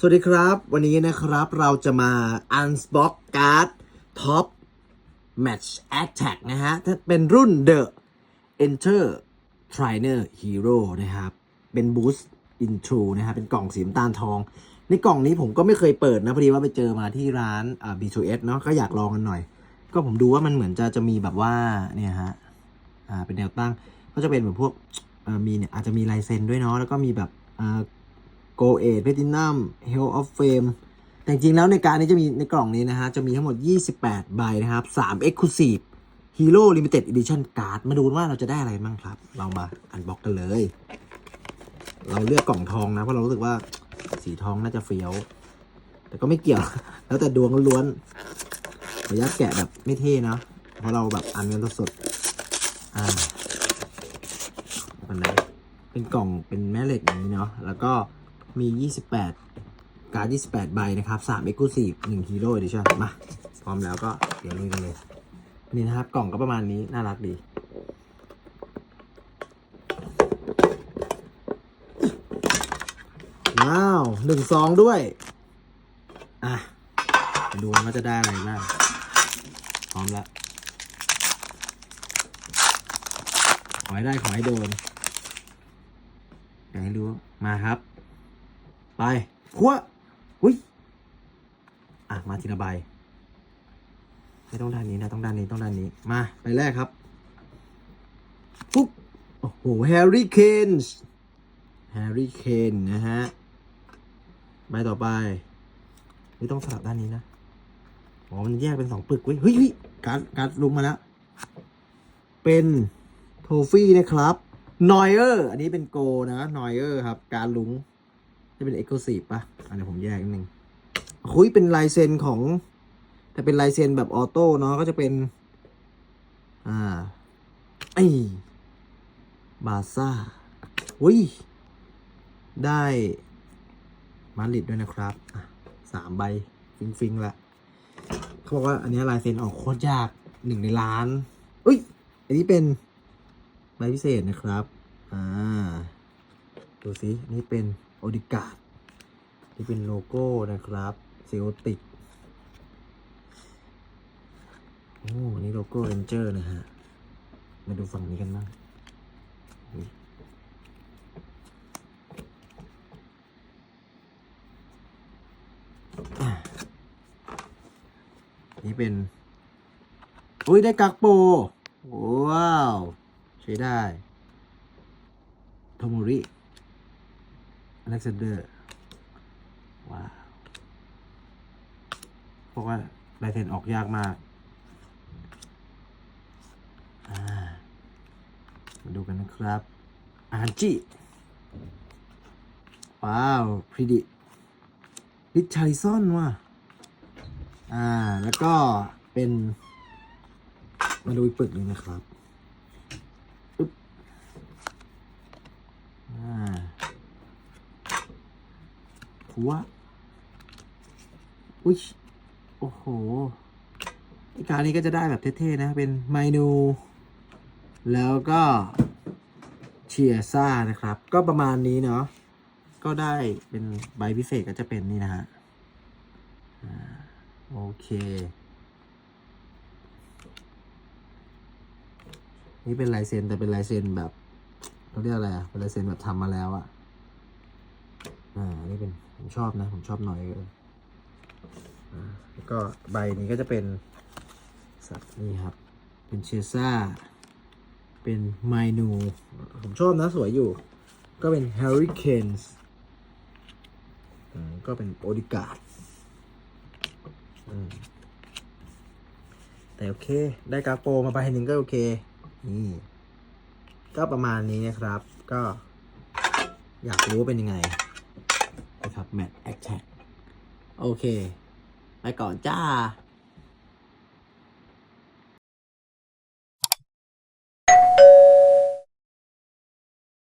สวัสดีครับ วันนี้นะครับเราจะมา unbox card top match attack นะฮะถ้าเป็นรุ่น the enter trainer hero นะครับ เป็น boost intro นะฮะเป็นกล่องสีน้ำตาลทอง ในกล่องนี้ผมก็ไม่เคยเปิดนะ พอดีว่าไปเจอมาที่ร้าน B2S เนาะก็อยากลองกันหน่อย ก็ผมดูว่ามันเหมือนจะจะมีแบบว่า เนี่ยฮะ อ่าเป็นแนวตั้ง ก็จะเป็นแบบพวกมีเนี่ยอาจจะมีลายเซ็นด้วยเนาะแล้วก็มีแบบอ่า โกเอ p เพ t ตินัมเฮลออฟเฟมแต่จริงแล้วในการนี้จะมีในกล่องนี้นะฮะ จะมีทั้งหมด 28 ใบนะครับ 3 Exclusive Hero Limited Edition Card มาดูว่าเราจะได้อะไรบ้างครับ เรามาอันบ็อกกันเลย เราเลือกกล่องทองนะ เพราะเรารู้สึกว่าสีทองน่าจะเฟี้ยว แต่ก็ไม่เกี่ยว แล้วแต่ดวงล้วนขออนุญาตแกะแบบไม่เท่นะ เพราะเราแบบอันกันสดๆอ่าเป็นไรเป็นกล่องเป็นแม่เหล็กอย่างนี้เนาะ แล้วก็ มี 28 การ์ด28 ใบนะครับ3 Exclusive 1 Hero Edition มา พร้อมแล้วก็เดี๋ยวลุยกันเลย นี่นะครับ กล่องก็ประมาณนี้ น่ารักดี ว้าวหนึ่งซองด้วย อะดูกันว่าจะได้อะไรบ้าง พร้อมแล้วขอให้ได้ขอให้โดนอยากให้รู้มาครับ ไปขั้วอุ้ยอะมาทีละใบไม่ต้องด้านนี้นะต้องด้านนี้ต้องด้านนี้มาไปแรกครับปุ๊บโอ้โหแฮร์รี่เคนส์แฮร์รี่เคนนะฮะใบต่อไปนี่ต้องสลับด้านนี้นะอ๋อมันแยกเป็นสองปึกเว้ยเฮ้ยเฮ้ยการดการดลุกมาแล้วเป็นโทฟี่นะครับนอยเออร์อันนี้เป็นโกนะนอยเออร์ครับ การลุง จะเป็นเอกลูซีฟป่ะอันนี้ผมแยกนิดนึงคุยเป็นลายเซ็นของ แต่เป็นลายเซ็นแบบออโต้เนาะก็จะเป็น อ่าไอบาซ่าอุ้ย ได้มาริดด้วยนะครับสามใบ ฟิงฟิงละเขาบอกว่าอันนี้ลายเซ็นออกโคตรยากหนึ่งในล้าน อุ้ย อันนี้เป็นใบพิเศษนะครับ อ่า ดูสิ อันนี่เป็น อดิกาดนี่เป็นโลโก้นะครับเซลติกโอ้นี่โลโก้เรนเจอร์นะฮะ มาดูฝั่งนี้กันบ้างนี่เป็น อุ้ย ได้กักโป ว้าว ใช้ได้โทโมริ อเล็กซานเดอร์ ว้าวเพราะว่าลายเซ็นออกยากมาก มาดูกันนะครับอาจิว้าวพรีดิริชาริซอนว่ะ อ่า แล้วก็เป็น มาดูอีกปึกหนึ่งนะครับอึ๊บอ่า หัว อุ้ยโอ้โหไอการนี้ก็จะได้แบบเท่ๆนะ เป็นเมนู แล้วก็เชียซ่านะครับ ก็ประมาณนี้เนาะ ก็ได้เป็นใบพิเศษก็จะเป็นนี่นะฮะโอเคนี่เป็นลายเซ็นแต่เป็นลายเซ็นแบบเขาเรียกอะไรอะเป็นลายเซ็นแบบทำมาแล้วอะ อ่านี่เป็นผมชอบนะ ผมชอบหน่อยเลยแล้วก็ใบนี้ก็จะเป็นสัตว์นี่ครับ เป็นเชซ่า เป็นไมนู ผมชอบนะสวยอยู่ ก็เป็น Hurricanes อืมก็เป็นโอดิกาดแต่โอเค ได้กาโปมาใบหนึ่งก็โอเค นี่ ก็ประมาณนี้นะครับ ก็อยากรู้เป็นยังไง แมทแอคแท็กโอเค ไปก่อนจ้า